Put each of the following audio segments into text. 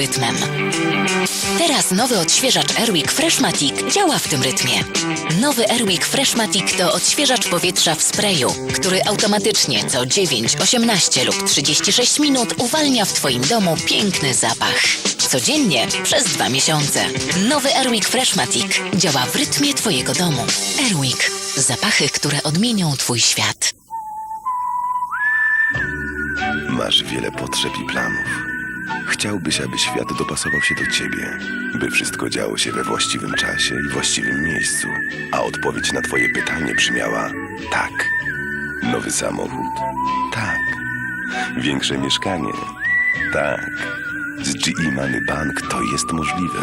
rytmem. Teraz nowy odświeżacz Airwick Freshmatic działa w tym rytmie. Nowy Airwick Freshmatic to odświeżacz powietrza w sprayu, który automatycznie co 9, 18 lub 36 minut uwalnia w Twoim domu piękny zapach. Codziennie przez dwa miesiące. Nowy Airwick Freshmatic działa w rytmie Twojego domu. Airwick. Zapachy, które odmienią Twój świat. Masz wiele potrzeb i planów. Chciałbyś, aby świat dopasował się do ciebie, by wszystko działo się we właściwym czasie i właściwym miejscu, a odpowiedź na twoje pytanie brzmiała tak. Nowy samochód? Tak. Większe mieszkanie? Tak. Z GE Money Bank to jest możliwe.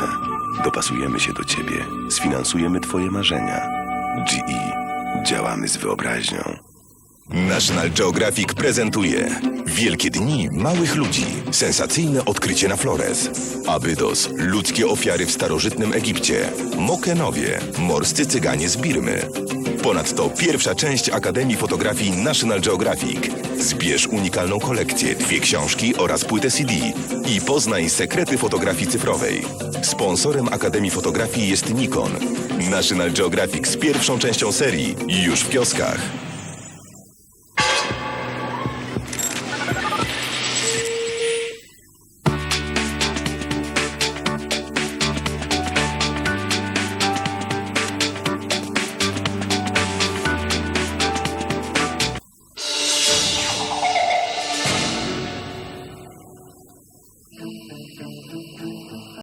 Dopasujemy się do ciebie, sfinansujemy twoje marzenia. GE. Działamy z wyobraźnią. National Geographic prezentuje Wielkie Dni Małych Ludzi. Sensacyjne odkrycie na Flores. Abydos. Ludzkie ofiary w starożytnym Egipcie. Mokenowie. Morscy cyganie z Birmy. Ponadto pierwsza część Akademii Fotografii National Geographic. Zbierz unikalną kolekcję, dwie książki oraz płytę CD i poznaj sekrety fotografii cyfrowej. Sponsorem Akademii Fotografii jest Nikon. National Geographic z pierwszą częścią serii już w kioskach. don't know.